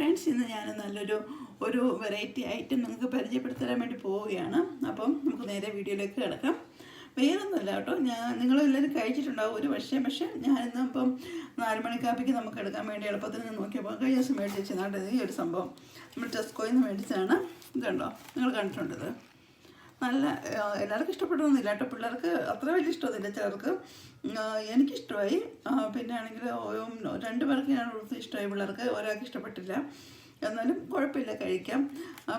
Friends ഇന്ന് ഞാൻ നല്ലൊരു ഒരു വെറൈറ്റി ഐറ്റം നിങ്ങൾക്ക് പരിചയപ്പെടുത്താൻ വേണ്ടി പോവുകയാണ്. അപ്പം നമുക്ക് നേരെ വീഡിയോയിലേക്ക് കിടക്കാം. വേറൊന്നുമില്ല കേട്ടോ ഞാൻ നിങ്ങളെല്ലാവരും കഴിച്ചിട്ടുണ്ടാവും ഒരു പക്ഷേ പക്ഷേ ഞാനിന്ന് ഇപ്പം നാല് മണിക്കാപ്പിക്ക് നമുക്ക് എടുക്കാൻ വേണ്ടി എളുപ്പത്തിൽ നിന്ന് നോക്കിയപ്പോൾ കഴിഞ്ഞ ദിവസം മേടിച്ച് വെച്ചതാണ്ട് ഈ ഒരു സംഭവം. നമ്മൾ ടെസ്കോയിൽ നിന്ന് മേടിച്ചതാണ്. ഇതുണ്ടോ നിങ്ങൾ കണ്ടിട്ടുണ്ടത്. നല്ല എല്ലാവർക്കും ഇഷ്ടപ്പെടണമെന്നില്ല കേട്ടോ. പിള്ളേർക്ക് അത്ര വലിയ ഇഷ്ടമൊന്നുമില്ല ചിലർക്ക് എനിക്കിഷ്ടമായി. പിന്നെ ആണെങ്കിൽ രണ്ട് പേർക്ക് ഞാൻ ഉടുത്ത് ഇഷ്ടമായി പിള്ളേർക്ക്. ഒരാൾക്ക് ഇഷ്ടപ്പെട്ടില്ല. എന്നാലും കുഴപ്പമില്ല കഴിക്കാം.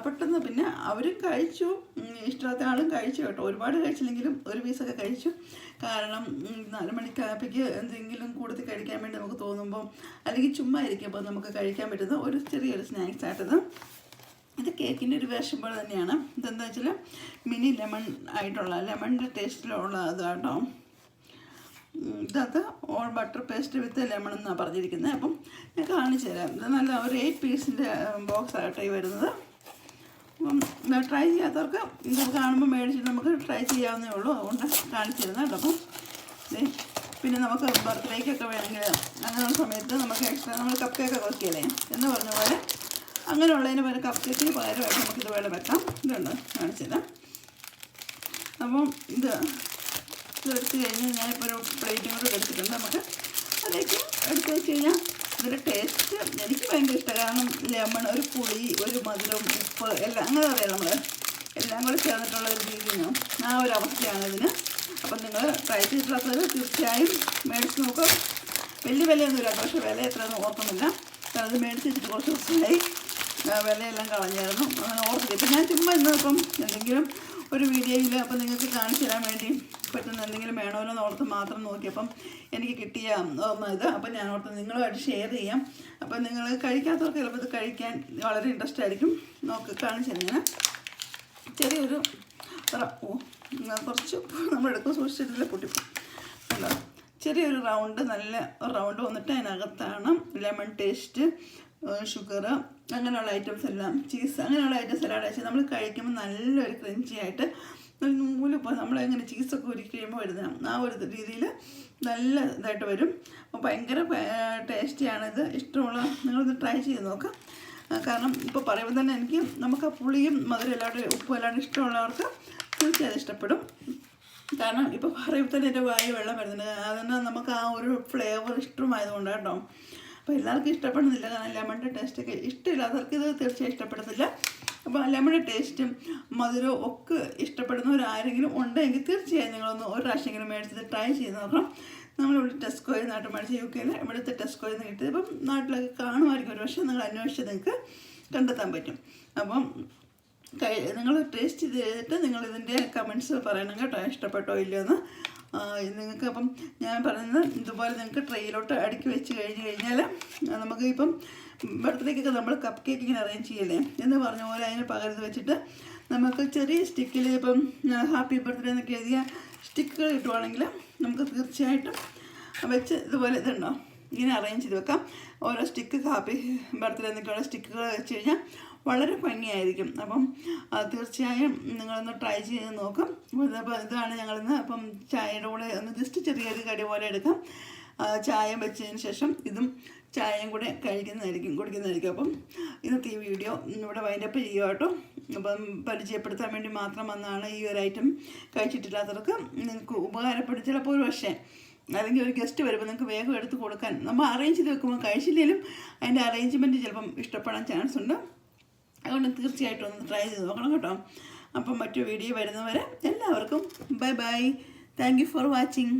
പെട്ടെന്ന് പിന്നെ അവരും കഴിച്ചു. ഇഷ്ടമില്ലാത്ത ആളും കഴിച്ചു കേട്ടോ. ഒരുപാട് കഴിച്ചില്ലെങ്കിലും ഒരു പീസൊക്കെ കഴിച്ചു. കാരണം നാല് മണിക്കാപ്പിക്ക് എന്തെങ്കിലും കൂടുതൽ കഴിക്കാൻ വേണ്ടി നമുക്ക് തോന്നുമ്പോൾ അല്ലെങ്കിൽ ചുമ്മാ ഇരിക്കുമ്പോൾ നമുക്ക് കഴിക്കാൻ പറ്റുന്ന ഒരു ചെറിയൊരു സ്നാക്സ് ആയിട്ടത് ഇത് കേക്കിന്റെ ഒരു വേഷം പോലെ തന്നെയാണ്. ഇതെന്താ വെച്ചാൽ മിനി ലെമൺ ആയിട്ടുള്ള ലെമണിന്റെ ടേസ്റ്റിലുള്ള ഇതാട്ടോ. ഇതകത്ത് all butter paste with lemon എന്നാണ് പറഞ്ഞിരിക്കുന്നത്. അപ്പം ഞാൻ കാണിച്ചു തരാം. ഇത് നല്ല ഒരു എയ്റ്റ് പീസിന്റെ ബോക്സ് ആകട്ടെ ഈ വരുന്നത്. അപ്പം ട്രൈ ചെയ്യാത്തവർക്ക് ഇത് കാണുമ്പോൾ മേടിച്ചിട്ട് നമുക്ക് ട്രൈ ചെയ്യാവുന്നേ ഉള്ളൂ. അതുകൊണ്ട് കാണിച്ചു തരുന്നത് കേട്ടോ. അപ്പം പിന്നെ നമുക്ക് ബർത്ത്ഡേക്കൊക്കെ വേണമെങ്കിൽ അങ്ങനെയുള്ള സമയത്ത് നമുക്ക് എക്സ്ട്രാ നമ്മൾ കപ്പ് കേക്കൊക്കെ വെക്കില്ലേ? എന്ന് പറഞ്ഞ പോലെ അങ്ങനെയുള്ളതിന് പകരം കപ്പ് പകരമായിട്ട് നമുക്ക് ഇതുപോലെ വെക്കാം. ഇതുണ്ട് കാണിച്ചത് അപ്പം ഇത് ഇത് എടുത്ത് കഴിഞ്ഞ് ഞാനിപ്പോൾ ഒരു പ്ലേറ്റും കൂടെ എടുത്തിട്ടുണ്ട്. നമുക്ക് അതിലേക്ക് എടുത്ത് വെച്ച് കഴിഞ്ഞാൽ ഇതിന്റെ ടേസ്റ്റ് എനിക്ക് ഭയങ്കര ഇഷ്ടം. കാരണം ലെമൺ ഒരു പുളി ഒരു മധുരം ഉപ്പ് എല്ലാം അങ്ങനെ പറയാം നമ്മൾ എല്ലാം കൂടെ ചേർന്നിട്ടുള്ള ഒരു രീതിയാണ് ആ ഒരു അവസ്ഥയാണ് ഇതിന്. അപ്പം നിങ്ങൾ ട്രൈ ചെയ്തിട്ടുള്ളത് തീർച്ചയായും മേടിച്ച് നോക്കുക. വലിയ വിലയൊന്നുമില്ല. പക്ഷേ വില എത്രയെന്ന് ഓർക്കുന്നില്ല. കാരണം അത് മേടിച്ച് വെച്ചിട്ട് കുറച്ച് ദിവസമായി. വിലയെല്ലാം കളഞ്ഞായിരുന്നു. അങ്ങനെ ഓർത്തില്ല ഇപ്പം ഞാൻ ചുമ്മാ ഇന്ന് ഇപ്പം എന്തെങ്കിലും ഒരു വീഡിയോയിൽ അപ്പം നിങ്ങൾക്ക് കാണിച്ചു തരാൻ വേണ്ടി പറ്റുന്ന എന്തെങ്കിലും വേണമല്ലോ എന്ന് ഓർത്ത് മാത്രം നോക്കിയപ്പം എനിക്ക് കിട്ടിയ ഇത്. അപ്പം ഞാൻ ഓർത്ത് നിങ്ങളുമായിട്ട് ഷെയർ ചെയ്യാം. അപ്പം നിങ്ങൾ കഴിക്കാത്തവർക്ക് ചിലപ്പോൾ ഇത് കഴിക്കാൻ വളരെ ഇൻട്രസ്റ്റ് ആയിരിക്കും. നോക്ക് കാണിച്ചു തരാം ചെറിയൊരു ഓ നമ്മൾ കുറച്ച് നമ്മളെടുക്കും സൂക്ഷിച്ചിട്ടില്ല പൊട്ടിപ്പോ ചെറിയൊരു റൗണ്ട് നല്ല റൗണ്ട് വന്നിട്ട് അതിനകത്താണ് ലെമൺ ടേസ്റ്റ്. ഷുഗർ അങ്ങനെയുള്ള ഐറ്റംസ് എല്ലാം ചീസ് അങ്ങനെയുള്ള ഐറ്റംസ് എല്ലാം അടച്ച് നമ്മൾ കഴിക്കുമ്പോൾ നല്ലൊരു ക്രഞ്ചി ആയിട്ട് ഒരു നൂൽ പോലെ നമ്മളെങ്ങനെ ചീസൊക്കെ ഉരുക്കി കഴിയുമ്പോൾ വരുന്ന ആ ഒരു രീതിയിൽ നല്ല ഇതായിട്ട് വരും. അപ്പോൾ ഭയങ്കര ടേസ്റ്റിയാണിത്. ഇഷ്ടമുള്ള നിങ്ങളിത് ട്രൈ ചെയ്ത് നോക്കാം. കാരണം ഇപ്പോൾ പറയുമ്പോൾ തന്നെ എനിക്ക് നമുക്ക് ആ പുളിയും മധുരം എല്ലാവരുടെ ഉപ്പും എല്ലാവരും ഇഷ്ടമുള്ളവർക്ക് തീർച്ചയായും ഇഷ്ടപ്പെടും. കാരണം ഇപ്പോൾ പറയുമ്പോൾ തന്നെ എന്റെ വായു വെള്ളം വരുന്നുണ്ട്. അതിന് നമുക്ക് ആ ഒരു ഫ്ലേവർ ഇഷ്ടമായതുകൊണ്ട് കേട്ടോ. അപ്പോൾ എല്ലാവർക്കും ഇഷ്ടപ്പെടുന്നില്ല. കാരണം ലെമണിന്റെ ടേസ്റ്റൊക്കെ ഇഷ്ടമില്ലാത്തവർക്ക് ഇത് തീർച്ചയായും ഇഷ്ടപ്പെടുന്നില്ല. അപ്പോൾ ലെമണിന്റെ ടേസ്റ്റും മധുരവും ഒക്കെ ഇഷ്ടപ്പെടുന്നവരാരെങ്കിലും ഉണ്ടെങ്കിൽ തീർച്ചയായും നിങ്ങളൊന്ന് ഒരു പ്രാവശ്യമെങ്കിലും മേടിച്ചത് ട്രൈ ചെയ്ത് നോക്കണം. നമ്മളിവിടെ ടെസ്കോയിൽ നാട്ടിൽ മേടിച്ച യു കെയിൽ ഇവിടുത്തെ ടെസ്കോയിൽ നിന്ന് കിട്ടിയത്. ഇപ്പം നാട്ടിലൊക്കെ കാണുമായിരിക്കും ഒരു പക്ഷേ നിങ്ങൾ അന്വേഷിച്ച് നിങ്ങൾക്ക് കണ്ടെത്താൻ പറ്റും. അപ്പം നിങ്ങൾ ടേസ്റ്റ് ചെയ്തിട്ട് നിങ്ങൾ ഇതിന്റെ കമൻസ് പറയണം കേട്ടോ ഇഷ്ടപ്പെട്ടോ ഇല്ലയോ എന്ന് നിങ്ങൾക്ക് അപ്പം ഞാൻ പറയുന്നത് ഇതുപോലെ നിങ്ങൾക്ക് ട്രെയിലോട്ട് അടുക്കി വെച്ച് കഴിഞ്ഞ് കഴിഞ്ഞാൽ നമുക്ക് ഇപ്പം ബർത്ത്ഡേക്കൊക്കെ നമ്മൾ കപ്പ് കേക്ക് ഇങ്ങനെ അറേഞ്ച് ചെയ്യല്ലേ? എന്ന് പറഞ്ഞ പോലെ അതിന് പകരം വെച്ചിട്ട് നമുക്ക് ചെറിയ സ്റ്റിക്കിൽ ഇപ്പം ഹാപ്പി ബർത്ത്ഡേ എന്നൊക്കെ എഴുതിയ സ്റ്റിക്കുകൾ കിട്ടുവാണെങ്കിൽ നമുക്ക് തീർച്ചയായിട്ടും വെച്ച് ഇതുപോലെ ഇതുണ്ടോ? ഇങ്ങനെ അറേഞ്ച് ചെയ്ത് വെക്കാം. ഓരോ സ്റ്റിക്ക് ഹാപ്പി ബർത്ത്ഡേ എന്നൊക്കെയുള്ള സ്റ്റിക്കുകൾ വെച്ച് കഴിഞ്ഞാൽ വളരെ ഭംഗിയായിരിക്കും. അപ്പം തീർച്ചയായും നിങ്ങളൊന്ന് ട്രൈ ചെയ്ത് നോക്കാം. അപ്പോൾ ഇതാണ് ഞങ്ങളിന്ന് അപ്പം ചായയുടെ കൂടെ ഒന്ന് ജസ്റ്റ് ചെറിയൊരു കടി പോലെ എടുക്കാം. ചായ വെച്ചതിന് ശേഷം ഇതും ചായയും കൂടെ കഴിക്കുന്നതായിരിക്കും കുടിക്കുന്നതായിരിക്കും. അപ്പം ഇന്നത്തെ ഈ വീഡിയോ ഇവിടെ വൈൻഡപ്പ് ചെയ്യുക കേട്ടോ. അപ്പം പരിചയപ്പെടുത്താൻ വേണ്ടി മാത്രം വന്നാണ് ഈ ഒരു ഐറ്റം കഴിച്ചിട്ടില്ലാത്തവർക്ക് നിങ്ങൾക്ക് ഉപകാരപ്പെടും. ചിലപ്പോൾ ഒരു പക്ഷേ അല്ലെങ്കിൽ ഒരു ഗസ്റ്റ് വരുമ്പോൾ നിങ്ങൾക്ക് വേഗം എടുത്ത് കൊടുക്കാൻ. നമ്മൾ അറേഞ്ച് ചെയ്ത് വെക്കുമ്പോൾ കഴിച്ചില്ലെങ്കിലും അതിന്റെ അറേഞ്ച്മെന്റ് ചിലപ്പം ഇഷ്ടപ്പെടാൻ ചാൻസ് ഉണ്ട്. അതുകൊണ്ട് തീർച്ചയായിട്ടും ഒന്ന് ട്രൈ ചെയ്ത് നോക്കണം കേട്ടോ. അപ്പം മറ്റു വീഡിയോ വരുന്നവരെ എല്ലാവർക്കും bye bye thank you for watching